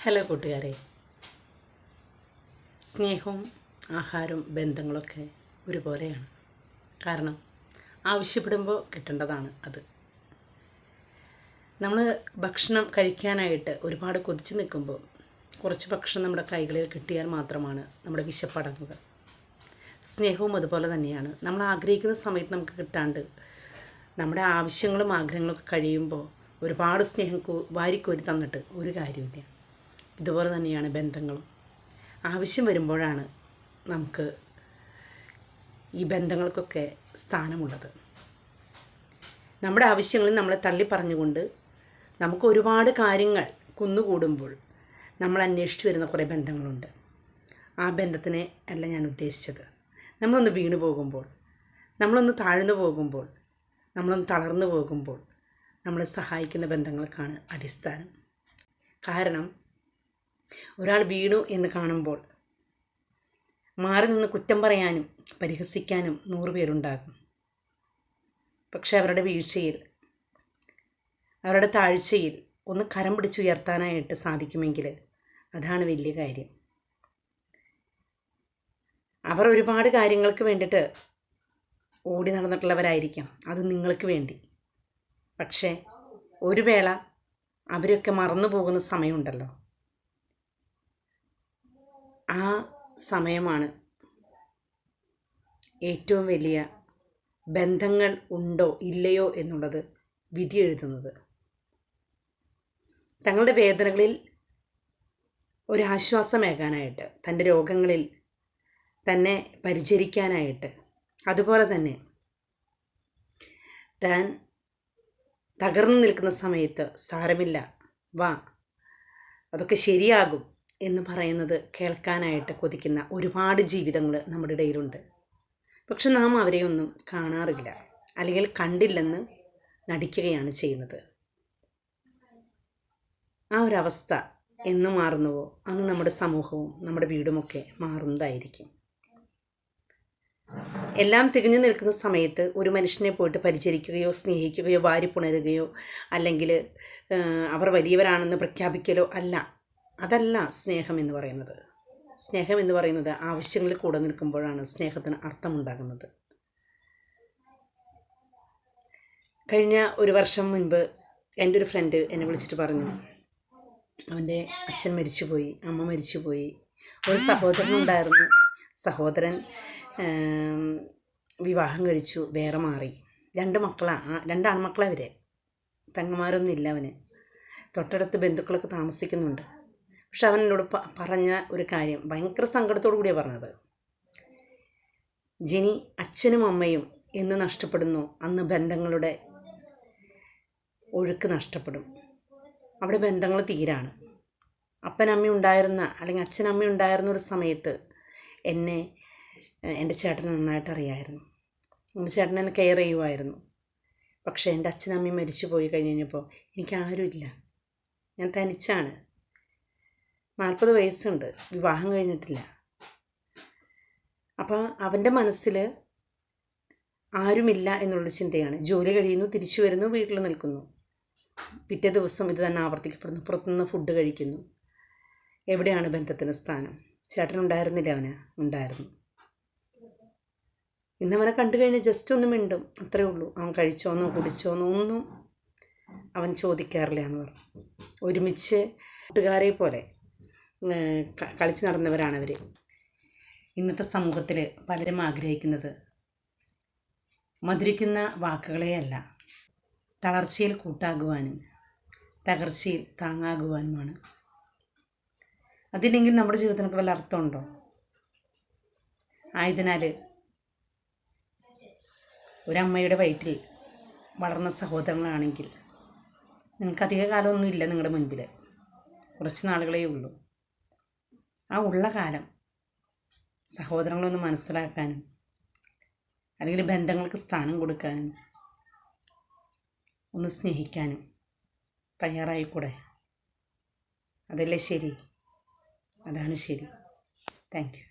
Hello കൂട്ടുകാരെ. സ്നേഹവും ആഹാരവും ബന്ധങ്ങളൊക്കെ ഒരുപോലെയാണ്. കാരണം ആവശ്യപ്പെടുമ്പോൾ കിട്ടേണ്ടതാണ് അത്. നമ്മൾ ഭക്ഷണം കഴിക്കാനായിട്ട് ഒരുപാട് കൊതിച്ച് നിൽക്കുമ്പോൾ കുറച്ച് ഭക്ഷണം നമ്മുടെ കൈകളിൽ കിട്ടിയാൽ മാത്രമാണ് നമ്മുടെ വിശപ്പടങ്ങുക. സ്നേഹവും അതുപോലെ തന്നെയാണ്. നമ്മൾ ആഗ്രഹിക്കുന്ന സമയത്ത് നമുക്ക് കിട്ടാണ്ട് നമ്മുടെ ആവശ്യങ്ങളും ആഗ്രഹങ്ങളൊക്കെ കഴിയുമ്പോൾ ഒരുപാട് സ്നേഹം വാരിക്കോരി തന്നിട്ട് ഒരു കാര്യമില്ല ഇതുപോലെ തന്നെയാണ് ബന്ധങ്ങളും. ആവശ്യം വരുമ്പോഴാണ് നമുക്ക് ഈ ബന്ധങ്ങൾക്കൊക്കെ സ്ഥാനമുള്ളത്. നമ്മുടെ ആവശ്യങ്ങളിൽ നമ്മളെ തള്ളി പറഞ്ഞുകൊണ്ട് നമുക്ക് ഒരുപാട് കാര്യങ്ങൾ കുന്നുകൂടുമ്പോൾ നമ്മൾ അന്വേഷിച്ചു വരുന്ന കുറേ ബന്ധങ്ങളുണ്ട്. ആ ബന്ധത്തിനെ അല്ല ഞാൻ ഉദ്ദേശിച്ചത്. നമ്മളൊന്ന് വീണു പോകുമ്പോൾ നമ്മളൊന്ന് താഴ്ന്നു പോകുമ്പോൾ നമ്മളൊന്ന് തളർന്നു പോകുമ്പോൾ നമ്മളെ സഹായിക്കുന്ന ബന്ധങ്ങൾക്കാണ് അടിസ്ഥാനം. കാരണം ഒരാൾ വീണു എന്ന് കാണുമ്പോൾ മാറി നിന്ന് കുറ്റം പറയാനും പരിഹസിക്കാനും നൂറ് പേരുണ്ടാകും. പക്ഷെ അവരുടെ വീഴ്ചയിൽ അവരുടെ താഴ്ചയിൽ ഒന്ന് കരം പിടിച്ചുയർത്താനായിട്ട് സാധിക്കുമെങ്കിൽ അതാണ് വലിയ കാര്യം. അവർ ഒരുപാട് കാര്യങ്ങൾക്ക് വേണ്ടിയിട്ട് ഓടി നടന്നിട്ടുള്ളവരായിരിക്കാം. അത് നിങ്ങൾക്ക് വേണ്ടി. പക്ഷേ ഒരു വേള അവരൊക്കെ മറന്നു പോകുന്ന സമയമുണ്ടല്ലോ. ആ സമയമാണ് ഏറ്റവും വലിയ ബന്ധങ്ങൾ ഉണ്ടോ ഇല്ലയോ എന്നുള്ളത് വിധി എഴുതുന്നത്. തങ്ങളുടെ വേദനകളിൽ ഒരാശ്വാസമേകാനായിട്ട് തന്റെ രോഗങ്ങളിൽ തന്നെ പരിചരിക്കാനായിട്ട് അതുപോലെ തന്നെ താൻ തകർന്നു നിൽക്കുന്ന സമയത്ത് സാരമില്ല വാ അതൊക്കെ ശരിയാകും എന്ന് പറയുന്നത് കേൾക്കാനായിട്ട് കൊതിക്കുന്ന ഒരുപാട് ജീവിതങ്ങൾ നമ്മുടെ ഇടയിലുണ്ട്. പക്ഷെ നാം അവരെയൊന്നും കാണാറില്ല. അല്ലെങ്കിൽ കണ്ടില്ലെന്ന് നടിക്കുകയാണ് ചെയ്യുന്നത്. ആ ഒരവസ്ഥ എന്ന് മാറുന്നുവോ? അന്ന് നമ്മുടെ സമൂഹവും നമ്മുടെ വീടുമൊക്കെ മാറുന്നതായിരിക്കും. എല്ലാം തികഞ്ഞു നിൽക്കുന്ന സമയത്ത് ഒരു മനുഷ്യനെ പോയിട്ട് പരിചരിക്കുകയോ സ്നേഹിക്കുകയോ വാരിപ്പുണരുകയോ അല്ലെങ്കിൽ അവർ വലിയവരാണെന്ന് പ്രഖ്യാപിക്കലോ അല്ല. അതല്ല സ്നേഹം എന്ന് പറയുന്നത്. സ്നേഹം എന്ന് പറയുന്നത് ആവശ്യങ്ങളിൽ കൂടെ നിൽക്കുമ്പോഴാണ് സ്നേഹത്തിന് അർത്ഥമുണ്ടാകുന്നത്. കഴിഞ്ഞ ഒരു വർഷം മുൻപ് എന്റെ ഒരു ഫ്രണ്ട് എന്നെ വിളിച്ചിട്ട് പറഞ്ഞു. അവന്റെ അച്ഛൻ മരിച്ചുപോയി അമ്മ മരിച്ചുപോയി. ഒരു സഹോദരൻ ഉണ്ടായിരുന്നു. സഹോദരൻ വിവാഹം കഴിച്ചു വേറെ മാറി. രണ്ട് മക്കളാണ് രണ്ട് ആൺമക്കളാണ് അവരെ പെങ്ങന്മാരൊന്നും ഇല്ല അവന്. തൊട്ടടുത്ത് ബന്ധുക്കളൊക്കെ താമസിക്കുന്നുണ്ട്. പക്ഷെ അവൻ എന്നോട് പറഞ്ഞ ഒരു കാര്യം ഭയങ്കര സങ്കടത്തോടു കൂടിയാണ് പറഞ്ഞത്. ജനി അച്ഛനും അമ്മയും എന്ന് നഷ്ടപ്പെടുന്നു. അന്ന് ബന്ധങ്ങളുടെ ഒഴുക്ക് നഷ്ടപ്പെടും. അവിടെ ബന്ധങ്ങൾ തീരാണ്. അപ്പനമ്മ ഉണ്ടായിരുന്ന അല്ലെങ്കിൽ അച്ഛനമ്മ ഉണ്ടായിരുന്ന ഒരു സമയത്ത് എന്നെ എന്റെ ചേട്ടൻ നന്നായിട്ട് അറിയായിരുന്നു. എന്റെ ചേട്ടൻ എന്നെ കെയർ ചെയ്യുമായിരുന്നു പക്ഷേ എന്റെ അച്ഛനമ്മയും മരിച്ചു പോയി കഴിഞ്ഞ് കഴിഞ്ഞപ്പോൾ എനിക്ക് ആരുമില്ല. ഞാൻ തനിച്ചാണ്. നാൽപ്പത് വയസ്സുണ്ട്. വിവാഹം കഴിഞ്ഞിട്ടില്ല. അപ്പോൾ അവന്റെ മനസ്സിൽ ആരുമില്ല എന്നുള്ള ചിന്തയാണ്. ജോലി കഴിയുന്നു തിരിച്ചു വരുന്നു വീട്ടിൽ നിൽക്കുന്നു. പിറ്റേ ദിവസം ഇത് തന്നെ ആവർത്തിക്കപ്പെടുന്നു. പുറത്തുനിന്ന് ഫുഡ് കഴിക്കുന്നു. എവിടെയാണ് ബന്ധത്തിന് സ്ഥാനം? ചേട്ടൻ ഉണ്ടായിരുന്നില്ല അവന്? ഉണ്ടായിരുന്നു. ഇന്ന് അവനെ കണ്ടു കഴിഞ്ഞാൽ ജസ്റ്റ് ഒന്ന് മിണ്ടും. അത്രേ ഉള്ളൂ. അവൻ കഴിച്ചോന്നോ കുടിച്ചോന്നോ ഒന്നും അവൻ ചോദിക്കാറില്ല എന്ന് പറഞ്ഞു. ഒരുമിച്ച് കൂട്ടുകാരെ പോലെ കളിച്ച് നടന്നവരാണ് അവർ ഇന്നത്തെ സമൂഹത്തിൽ പലരും ആഗ്രഹിക്കുന്നത് മധുരിക്കുന്ന വാക്കുകളെയല്ല തളർച്ചയിൽ കൂട്ടാകുവാനും തകർച്ചയിൽ താങ്ങാകുവാനുമാണ്. അതില്ലെങ്കിൽ നമ്മുടെ ജീവിതത്തിനൊക്കെ വല്ല അർത്ഥമുണ്ടോ? ആയതിനാൽ ഒരമ്മയുടെ വയറ്റിൽ വളർന്ന സഹോദരങ്ങളാണെങ്കിൽ നിങ്ങൾക്ക് അധിക കാലമൊന്നും ഇല്ല നിങ്ങളുടെ മുൻപിൽ കുറച്ച് നാളുകളേ ഉള്ളൂ. ആ ഉള്ള കാലം. സഹോദരങ്ങളൊന്ന് മനസ്സിലാക്കാനും അല്ലെങ്കിൽ ബന്ധങ്ങൾക്ക് സ്ഥാനം കൊടുക്കാനും ഒന്ന് സ്നേഹിക്കാനും തയ്യാറായിക്കൂടെ? അതല്ലേ ശരി? അതാണ് ശരി. Thank you